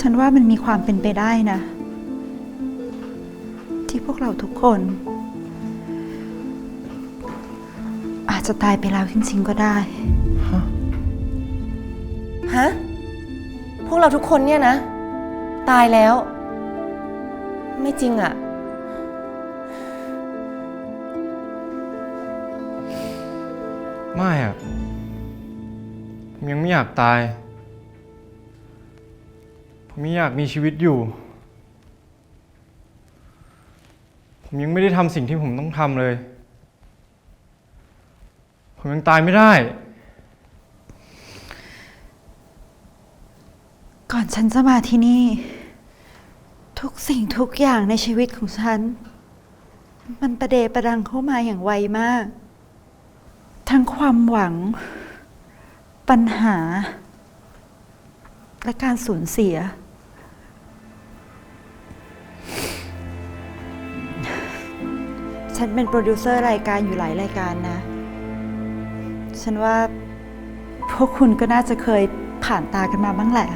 ฉันว่ามันมีความเป็นไปได้นะ ที่พวกเราทุกคน อาจจะตายไปแล้วจริงๆก็ได้ ฮะ พวกเราทุกคนเนี่ยนะ ตายแล้ว ไม่จริงอะไม่อะผมยังไม่อยากตาย ผมยังอยากมีชีวิตอยู่ ผมยังไม่ได้ทำสิ่งที่ผมต้องทำเลย ผมยังตายไม่ได้ ก่อนฉันจะมาที่นี่ ทุกสิ่งทุกอย่างในชีวิตของฉัน มันประเดประดังเข้ามาอย่างไวมาก ทั้งความหวัง ปัญหา และการสูญเสีย ฉันเป็นโปรดิวเซอร์รายการอยู่หลายรายการนะ ฉันว่าพวกคุณก็น่าจะเคยผ่านตากันมาบ้างแหละ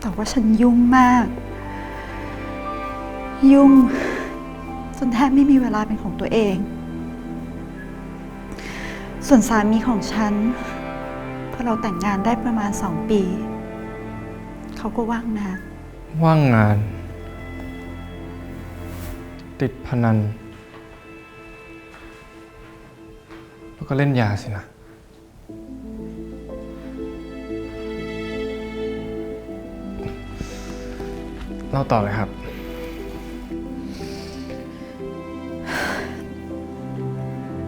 แต่ว่าฉันยุ่งมาก ยุ่ง จนแทบไม่มีเวลาเป็นของตัวเอง ส่วนสามีของฉันพอเราแต่งงานได้ประมาณสองปี เขาก็ว่างงาน ว่างงาน ติดพนัน แล้วก็เล่นยาสินะ เล่าต่อเลยครับ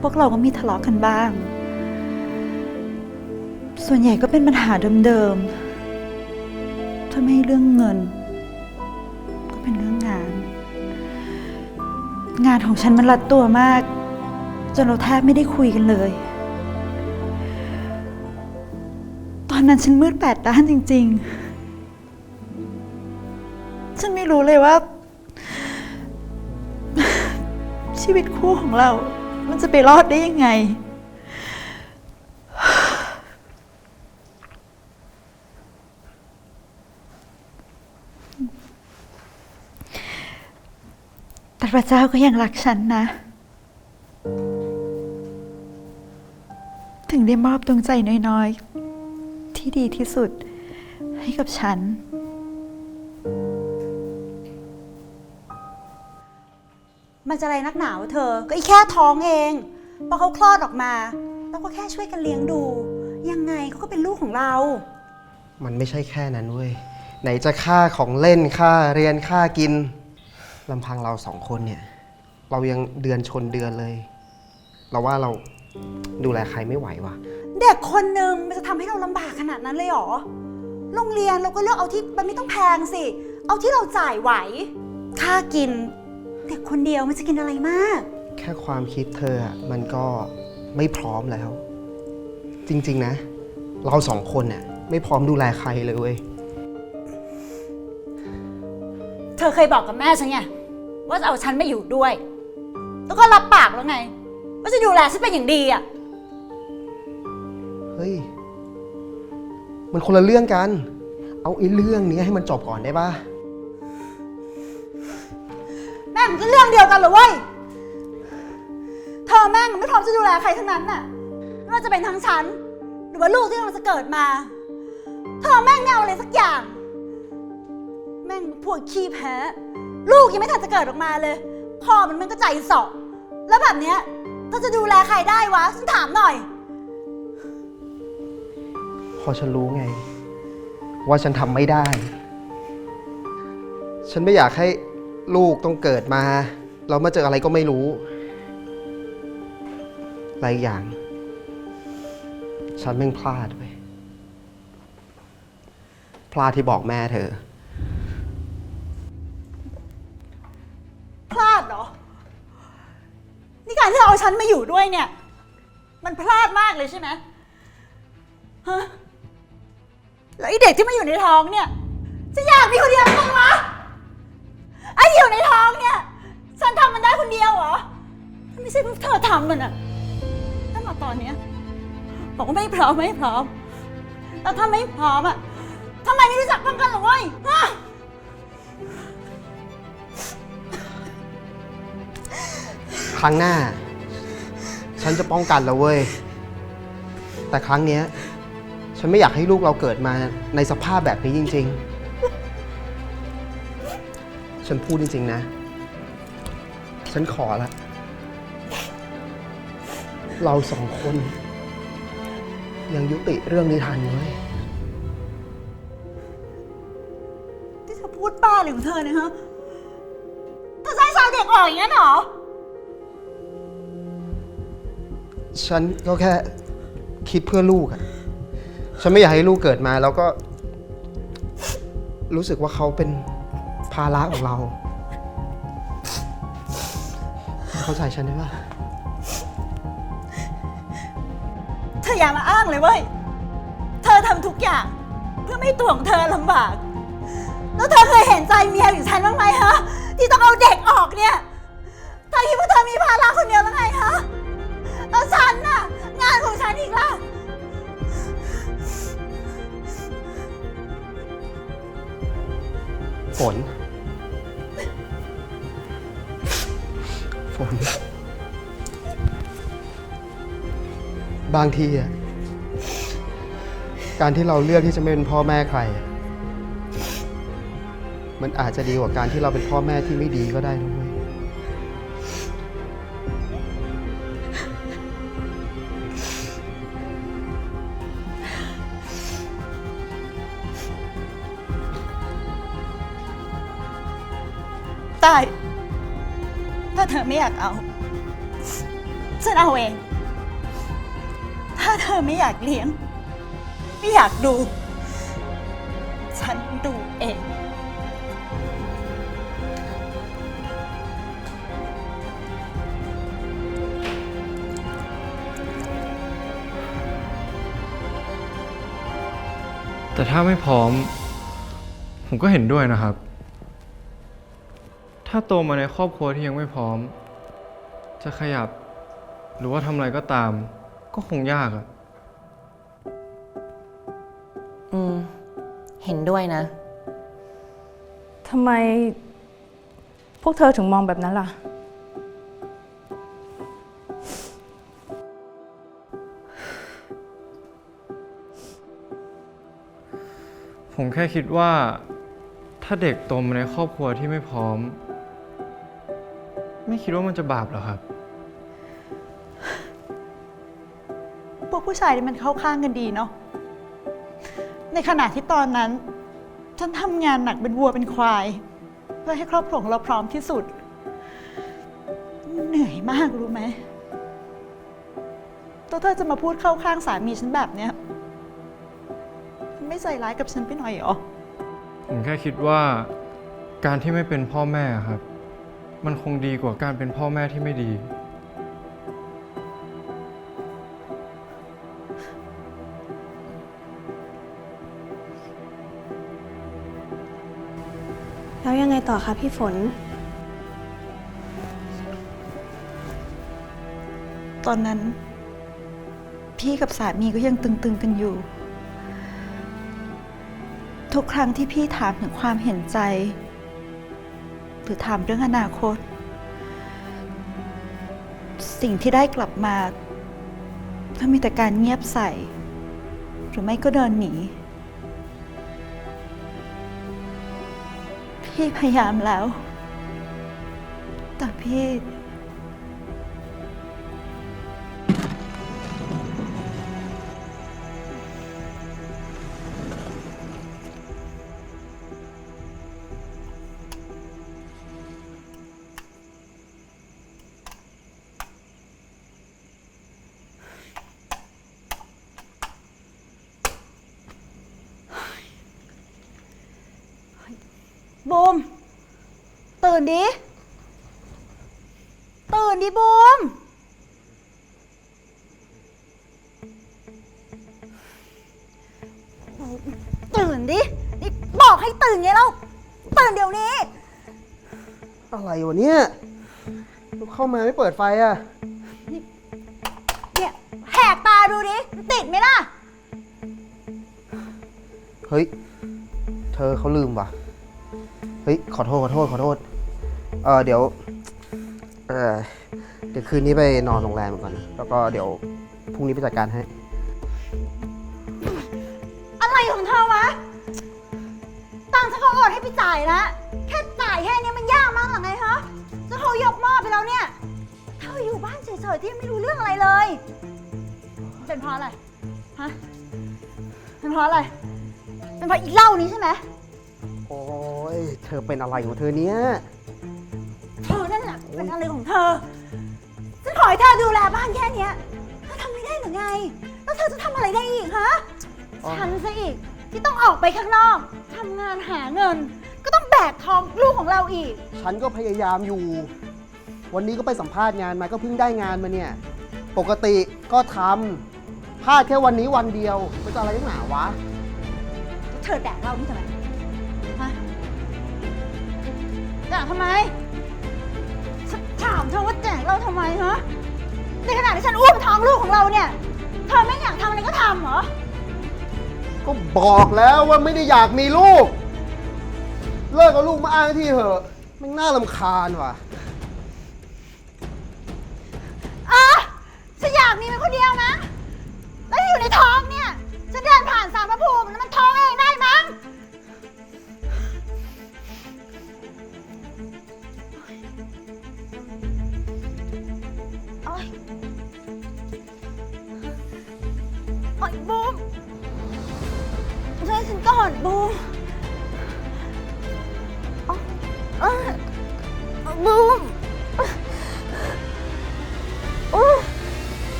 พวกเราก็มีทะเลาะกันบ้าง ส่วนใหญ่ก็เป็นปัญหาเดิมๆถ้าไม่เรื่องเงิน งานของฉันมันรัดตัวมาก จนเราแทบไม่ได้คุยกันเลย ตอนนั้นฉันมืดแปดด้านจริง ๆ ฉันไม่รู้เลยว่า ชีวิตคู่ของเรา มันจะไปรอดได้ยังไง แต่พระเจ้าก็ยังรักฉันนะ ถึงได้มอบดวงใจน้อยๆ ที่ดีที่สุดให้กับฉัน มันจะอะไรนักหนาวะเธอ ก็อีแค่ท้องเอง พอเขาคลอดออกมาเราก็แค่ช่วยกันเลี้ยงดู ยังไงเขาก็เป็นลูกของเรา มันไม่ใช่แค่นั้นเว้ย ไหนจะค่าของเล่นค่าเรียนค่ากิน ลำพังเราสองคนเนี่ย เรายังเดือนชนเดือนเลย เราว่าเราดูแลใครไม่ไหวว่ะเด็กคนหนึ่งมันจะทำให้เราลำบากขนาดนั้นเลยเหรอ โรงเรียนเราก็เลือกเอาที่มันไม่ต้องแพงสิ เอาที่เราจ่ายไหว ค่ากิน เด็กคนเดียวมันจะกินอะไรมาก แค่ความคิดเธออะมันก็ไม่พร้อมแล้ว จริง ๆ นะ เราสองคนเนี่ยไม่พร้อมดูแลใครเลยเว้ย เธอเคยบอกกับแม่ฉันไงว่าจะเอาฉันไม่อยู่ด้วย แล้วก็รับปากแล้วไง ว่าจะดูแลฉันเป็นอย่างดีอะ เฮ้ย มันคนละเรื่องกัน เอาไอ้เรื่องนี้ให้มันจบก่อนได้ปะแม่งก็เรื่องเดียวกันเหรอเว้ย เธอแม่งไม่พร้อมจะดูแลใครทั้งนั้นน่ะ ไม่ว่าจะเป็นทั้งฉัน หรือว่าลูกที่กำลังจะเกิดมา เธอแม่งไม่เอาอะไรสักอย่าง แม่งพวกขี้แพ้ ลูกยังไม่ทันจะเกิดออกมาเลย พ่อมันมันก็ใจสอบแล้วแบบเนี้ยเธอจะดูแลใครได้วะ ฉันถามหน่อย พอฉันรู้ไง ว่าฉันทำไม่ได้ ฉันไม่อยากให้ลูกต้องเกิดมาแล้วมาเจออะไรก็ไม่รู้หลายอย่าง ฉันแม่งพลาดไปพลาดที่บอกแม่เธอ ด้วยเนี่ย มันพลาดมากเลยใช่ไหมฮะแล้วไอเด็กที่มาอยู่ในท้องเนี่ย จะอยากมีคนเดียวมั้งวะไออยู่ในท้องเนี่ย ฉันทำมันได้คนเดียวเหรอไม่ใช่พวกเธอทำมันอะถ้ามาตอนเนี้ยบอกว่าไม่พร้อมไม่พร้อมแล้วถ้าไม่พร้อมอะทำไมไม่รู้จักป้องกันเหรอเว้ยฮะครั้งหน้า ฉันจะป้องกันแล้วเว้ย แต่ครั้งเนี้ย ฉันไม่อยากให้ลูกเราเกิดมาในสภาพแบบนี้จริง ๆ ฉันพูดจริง ๆ นะ ฉันขอละ เราสองคน ยังยุติเรื่องนี้ทันเว้ย ที่เธอพูดบ้าอะไรของเธอเนี่ยฮะเธอจะให้ชาวเด็กออกอย่างนั้นเหรอ ฉันก็แค่คิดเพื่อลูกอะฉันไม่อยากให้ลูกเกิดมาแล้วก็ รู้สึกว่าเขาเป็นภาระของเรา เข้าใจฉันไหมว่า เธออย่ามาอ้างเลยเว้ย เธอทำทุกอย่าง เพื่อไม่ให้ตัวของเธอลำบาก แล้วเธอเคยเห็นใจเมียอย่างฉันบ้างไหมฮะางทีอะการที่เราเลือกที่จะไม่เป็นพ่อแม่ใคร มันอาจจะดีกว่าการที่เราเป็นพ่อแม่ที่ไม่ดีก็ได้นะเว้ยได้ถ้าเธอไม่อยากเอา ฉันเอาเอง อไม่อยากเลี้ยง ไม่อยากดู ฉันดูเอง แต่ถ้าไม่พร้อม ผมก็เห็นด้วยนะครับ ถ้าโตมาในครอบครัวที่ยังไม่พร้อม จะขยับ หรือว่าทำอะไรก็ตาม ก็คงยากอะ ห็นด้วยนะ ทำไมพวกเธอถึงมองแบบนั้นล่ะ ผมแค่คิดว่า ถ้าเด็กโตมาในครอบครัวที่ไม่พร้อม ไม่คิดว่ามันจะบาปเหรอครับ พวกผู้ชายนี่มันเข้าข้างกันดีเนาะ ในขณะที่ตอนนั้น ฉันทำงานหนักเป็นวัวเป็นควาย เพื่อให้ครอบครัวของเราพร้อมที่สุด เหนื่อยมากรู้ไหมตัวเธอจะมาพูดเข้าข้างสามีฉันแบบเนี้ยไม่ใจร้ายกับฉันไปหน่อยเหรอ ผมแค่คิดว่าการที่ไม่เป็นพ่อแม่ครับ มันคงดีกว่าการเป็นพ่อแม่ที่ไม่ดี ต่อคะพี่ฝน ตอนนั้น พี่กับสามีก็ยังตึงๆกันอยู่ ทุกครั้งที่พี่ถามถึงความเห็นใจ หรือถามเรื่องอนาคต สิ่งที่ได้กลับมาก็มีแต่การเงียบใส่ หรือไม่ก็เดินหนี พี่พยายามแล้ว แต่พี่ นดิ ตื่นดิบูม ตื่นดิ นี่บอกให้ตื่นไงเราตื่นเดี๋ยวนี้ อะไรวะเนี่ยเข้ามาไม่เปิดไฟอะเนี่ยแหกตาดูดิ ติดไหมล่ะ เฮ้ย เธอเขาลืมว่ะ เฮ้ย ขอโทษ ขอโทษ ขอโทษ เออเดี๋ยวเออเดี๋ยวคืนนี้ไปนอนโรงแรมก่อน แล้วก็เดี๋ยวพรุ่งนี้ไปจัดการให้ อะไรของเธอวะ ตังค์ฉันเขาโอนให้พี่จ่ายแล้ว แค่จ่ายแค่เนี้ยมันยากมากหรือไงฮะจะเขายกหม้อไปแล้วเนี่ย เธออยู่บ้านเฉยๆที่ไม่รู้เรื่องอะไรเลย เป็นเพราะอะไร ฮะ เป็นเพราะอะไร เป็นเพราะอีเหล้านี้ใช่ไหม โอ้ยเธอเป็นอะไรของเธอเนี้ย เป็นอะไรของเธอ ฉันขอให้เธอดูแลบ้านแค่เนี้ยเธอทำไม่ได้หรือไง แล้วเธอจะทำอะไรได้อีกฮะ อ๋อ ฉันซะอีกที่ต้องออกไปข้างนอกทำงานหาเงิน ก็ต้องแบกท้องลูกของเราอีก ฉันก็พยายามอยู่ วันนี้ก็ไปสัมภาษณ์งานมาก็เพิ่งได้งานมาเนี่ย ปกติก็ทำพลาดแค่วันนี้วันเดียวมันจะอะไรนักหนาวะ เธอแดกเรานี่ทำไมฮะแดกทำไมฉัน ถามเธอว่าแจกเราทำไมฮะ ในขณะที่ฉันอุ้มท้องลูกของเราเนี่ย เธอไม่อยากทำอะไรก็ทำเหรอ ก็บอกแล้วว่าไม่ได้อยากมีลูก เลิกเอาลูกมาอ้างที่เถอะมันน่าลำคาญว่ะ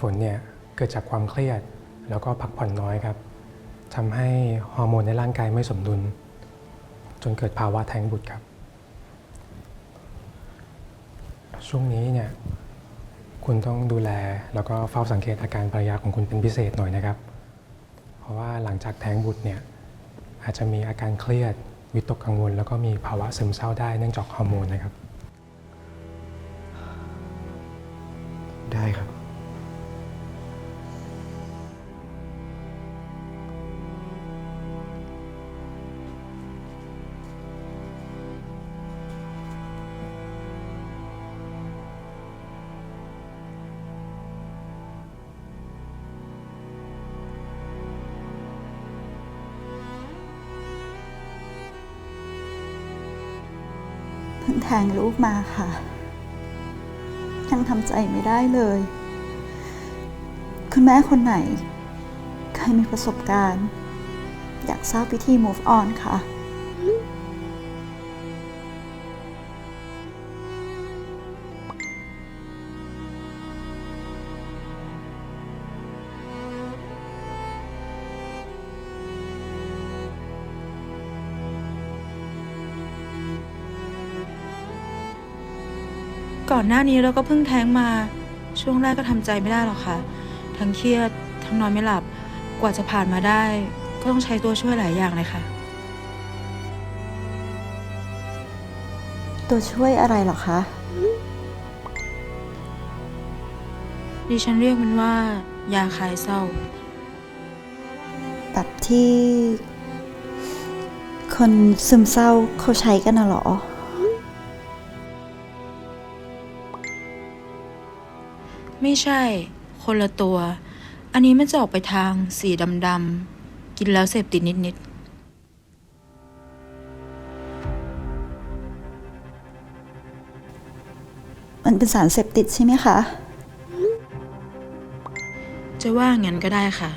ฝนเนี่ยเกิดจากความเครียด แล้วก็พักผ่อนน้อยครับทำให้ฮอร์โมนในร่างกายไม่สมดุล จนเกิดภาวะแท้งบุตรครับ ช่วงนี้เนี่ยคุณต้องดูแลแล้วก็เฝ้าสังเกตอาการภรรยาของคุณเป็นพิเศษหน่อยนะครับ เพราะว่าหลังจากแท้งบุตรเนี่ยอาจจะมีอาการเครียดวิตกกังวล แล้วก็มีภาวะซึมเศร้าได้เนื่องจากฮอร์โมนนะครับ ได้ครับ ได้เลย คุณแม่คนไหนเคยมีประสบการณ์ อยากทราบวิธี move on ค่ะก่อนหน้านี้เราก็เพิ่งแท้งมา ช่วงแรกก็ทำใจไม่ได้หรอกค่ะ ทั้งเครียด ทั้งนอนไม่หลับ กว่าจะผ่านมาได้ ก็ต้องใช้ตัวช่วยหลายอย่างเลยค่ะ ตัวช่วยอะไรเหรอคะ ดิฉันเรียกมันว่า ยาคลายเศร้า แบบที่ คนซึมเศร้าเขาใช้กันน่ะเหรอ ไม่ใช่ คนละตัว อันนี้มันจะออกไปทางสีดำๆ กินแล้วเสพติดนิดมันเป็นสารเสพติดใช่ไหมคะๆจะว่างั้นก็ได้ค่ะ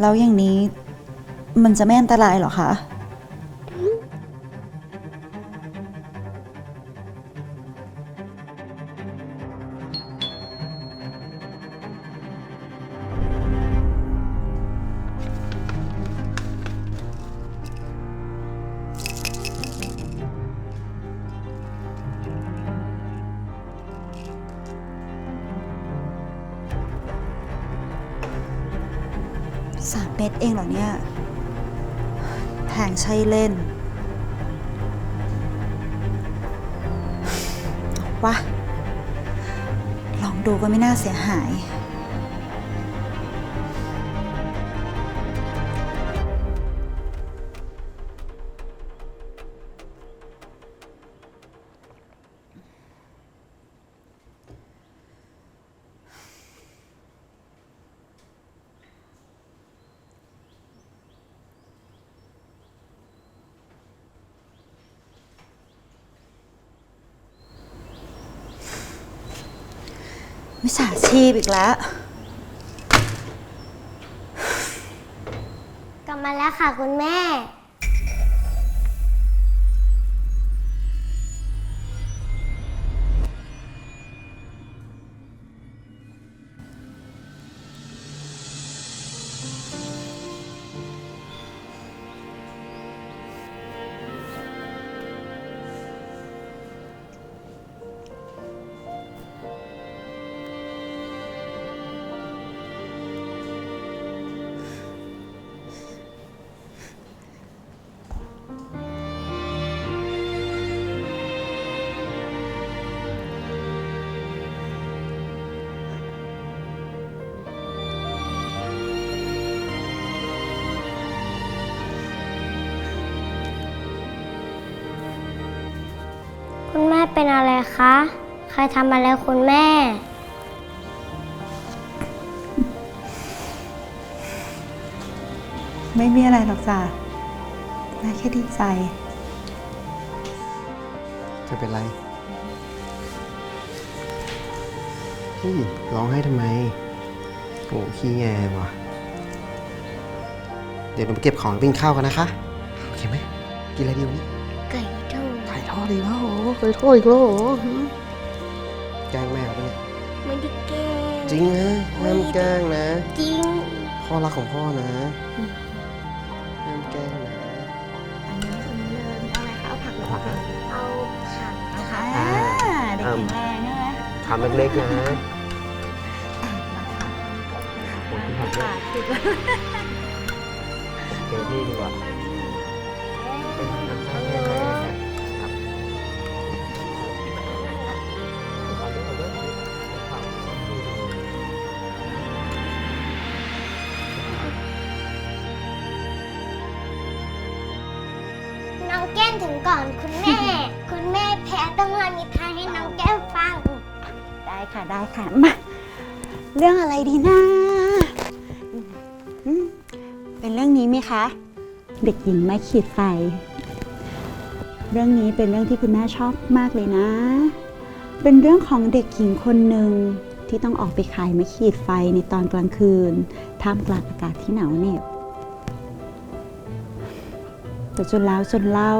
แล้วอย่างนี้มันจะไม่อันตรายเหรอคะ เล่นวะลองดูก็ไม่น่าเสียหาย ที่อีกแล้ว กลับมาแล้วค่ะคุณแม่ เป็นอะไรคะ ใครทำอะไรคุณแม่ ไม่มีอะไรหรอกจ้ะแม่แค่ดีใจ เธอเป็นไรเฮ้ยร้องให้ทำไมโอ้ขี้แงว่ะ เดี๋ยวหนูไปเก็บของแล้วไปกินข้าวกันนะคะ โอเคไหม กินอะไรดีวันนี้ไก่ท อดไข่ทอดอีกแล้วเหรอไข่ทอดอีกแล้วเหรอหือแกล้งแม่เขาปะเนี่ยไม่ได้แกล้งจริงนะห้ามแกล้งนะ จริงพ่อรักของพ่อนะห้ามแกล้งนะอันนี้คุณเลินเอาอะไรคะเอาผักหรือเอาผักเอาผักนะคะอ่าเด็กแข็งแรงใช่ไหมทำเล็กๆนะผมทำเล็กโอเคพี่ดีกว่า แก้มถึงก่อนคุณแม่ คุณแม่แพ้ต้องมานิทานให้น้องแก้มฟัง ได้ค่ะได้ค่ะมาเรื่องอะไรดีนะอืมเป็นเรื่องนี้ไหมคะ เด็กหญิงไม่ขีดไฟ เรื่องนี้เป็นเรื่องที่คุณแม่ชอบมากเลยนะ เป็นเรื่องของเด็กหญิงคนหนึ่งที่ต้องออกไปขายไม้ขีดไฟในตอนกลางคืน ท่ามกลางอากาศที่หนาวเหน็บ แต่จนแล้วจนเล่า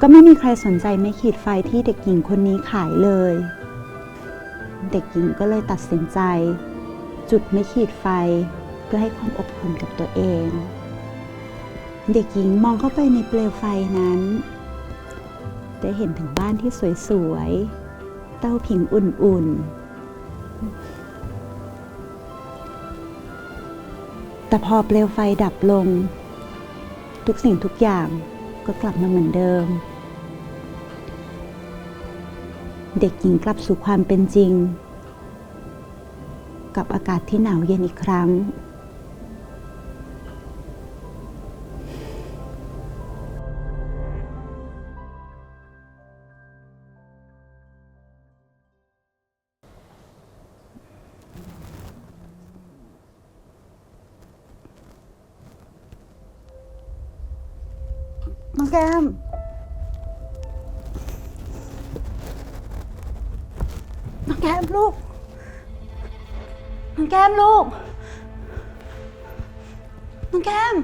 ก็ไม่มีใครสนใจไม้ขีดไฟที่เด็กหญิงคนนี้ขายเลย เด็กหญิงก็เลยตัดสินใจ จุดไม่ขีดไฟเพื่อให้ความอบอุ่นกับตัวเอง เด็กหญิงมองเข้าไปในเปลวไฟนั้นได้เห็นถึงบ้านที่สวยๆ เต้าผิงอุ่นๆ แต่พอเปลวไฟดับลง ทุกสิ่งทุกอย่างก็กลับมาเหมือนเดิม เด็กหญิงกลับสู่ความเป็นจริง กับอากาศที่หนาวเย็นอีกครั้ง มลูก น้องแก้ม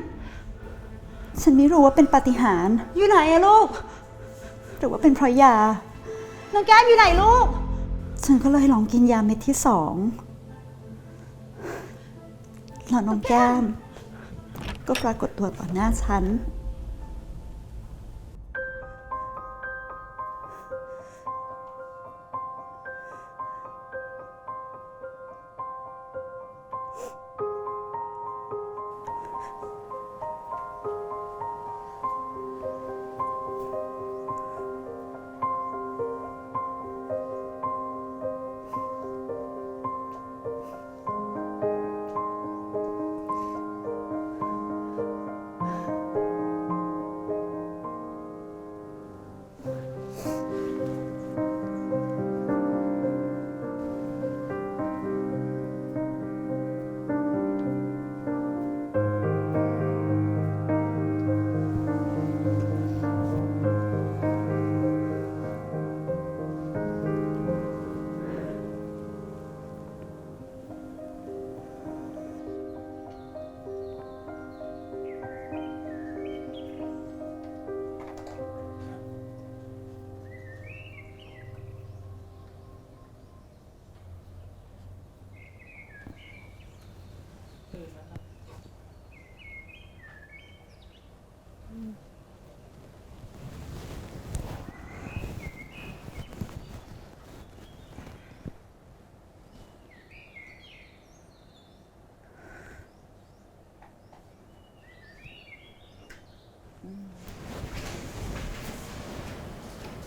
ฉันไม่รู้ว่าเป็นปาฏิหาริย์อยู่ไหนอะลูก หรือว่าเป็นเพราะยา น้องแก้มอยู่ไหนลูก ฉันก็เลยลองกินยาเม็ดที่สองแล้วน้องแก้ม ก็ปรากฏตัวต่อหน้าฉัน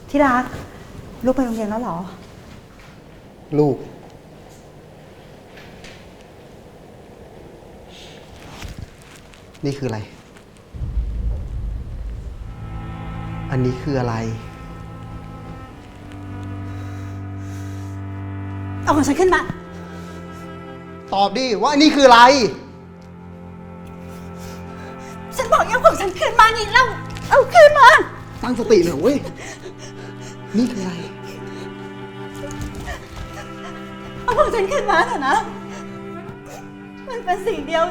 ที่รัก ลูกไปโรงเรียนแล้วเหรอ ลูก นี่คืออะไร อันนี้คืออะไร เอาของฉันขึ้นมา ตอบดิว่าอันนี้คืออะไร ฉันบอกให้เอาของฉันขึ้นมานี่เราเอาขึ้นมา ตั้งสติหน่อยเว้ย นี่คืออะไร เอาของฉันขึ้นมาเถอะนะ มันเป็นสิ่งเดียว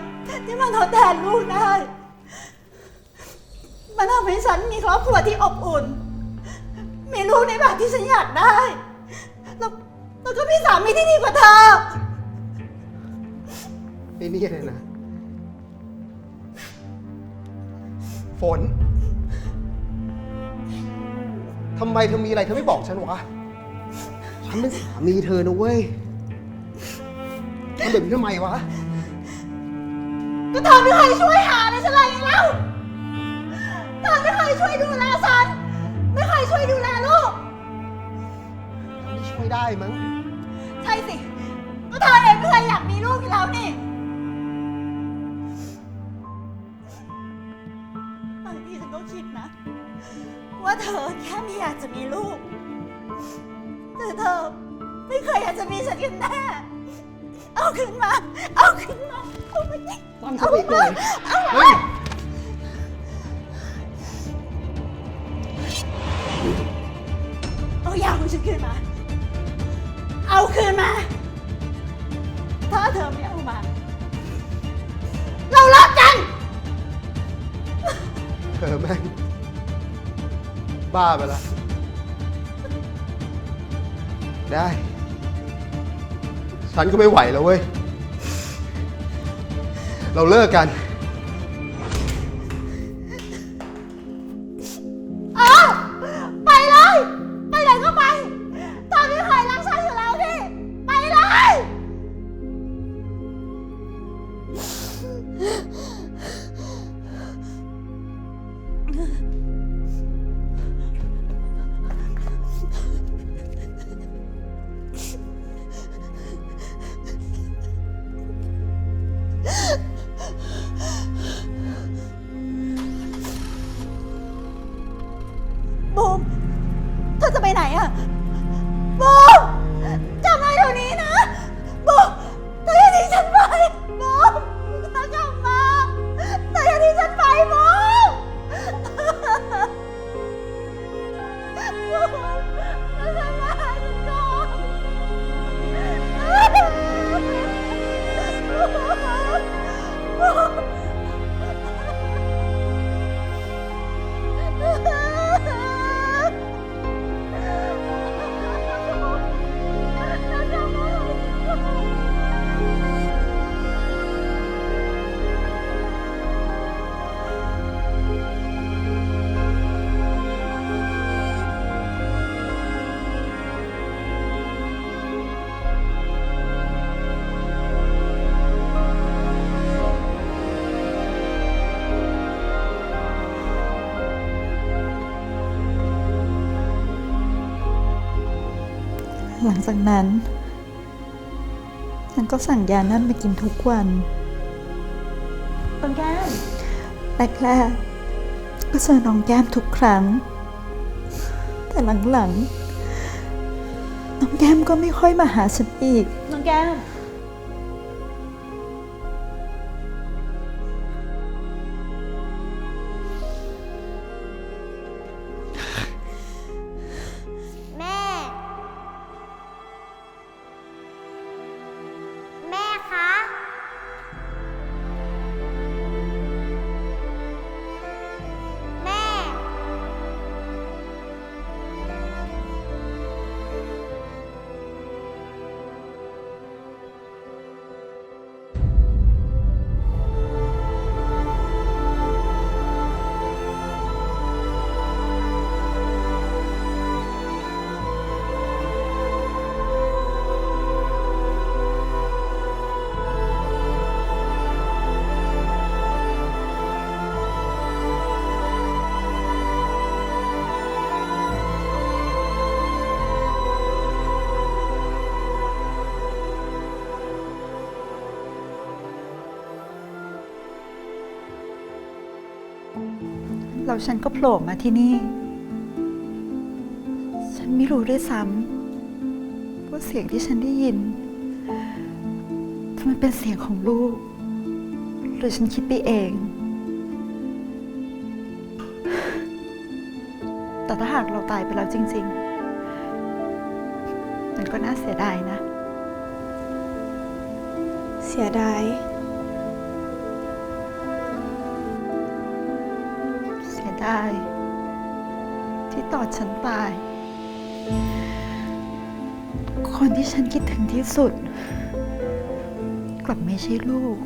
ที่มันทดแทนลูกได้ มันทำให้ฉันมีครอบครัวที่อบอุ่น มีลูกในแบบที่ฉันอยากได้ แล้วแล้วก็มีสามีที่ดีกว่าเธอ ไอ้นี่เลยนะ ฝน ทำไมเธอมีอะไรเธอไม่บอกฉันวะ ฉันเป็นสามีเธอนะเว้ยทำแบบนี้ทำไมวะ ก็เธอไม่เคยช่วยหาเลยฉันเลยเล่าเธอไม่เคยช่วยดูแลฉัน ไม่เคยช่วยดูแลลูก ไม่ช่วยได้มั้ง ใช่สิ ก็เธอเองไม่เคยอยากมีลูกอยู่แล้วนี่ เธอแค่ไม่อยากจะมีลูก แต่เธอไม่เคยอยากจะมีฉันกันแน่ เอาขึ้นมา เอาขึ้นมา เอามาดิตั้งสติหน่อยเอาเฮ้ยเอายาของฉันขึ้นมา เอาคืนมา ถ้าเธอไม่เอามา เราเลิกกัน เธอแม่ง บ้าไปละได้ ฉันก็ไม่ไหวแล้วเว้ย เราเลิกกัน งจากนั้น ฉันก็สั่งยานั่นมากินทุกวันน้องแก้มแรกๆก็เจอน้องแก้มทุกครั้ง แต่หลังๆ น้องแก้มก็ไม่ค่อยมาหาฉันอีก น้องแก้มแม่ แล้วฉันก็โผล่มาที่นี่ ฉันไม่รู้ด้วยซ้ำว่าเสียงที่ฉันได้ยินจะมันเป็นเสียงของลูก หรือฉันคิดไปเอง แต่ถ้าหากเราตายไปแล้วจริง ๆ มันก็น่าเสียดายนะ เสียดายาย ที่ตอดฉันตาย คนที่ฉันคิดถึงที่สุด กลับไม่ใช่ลูก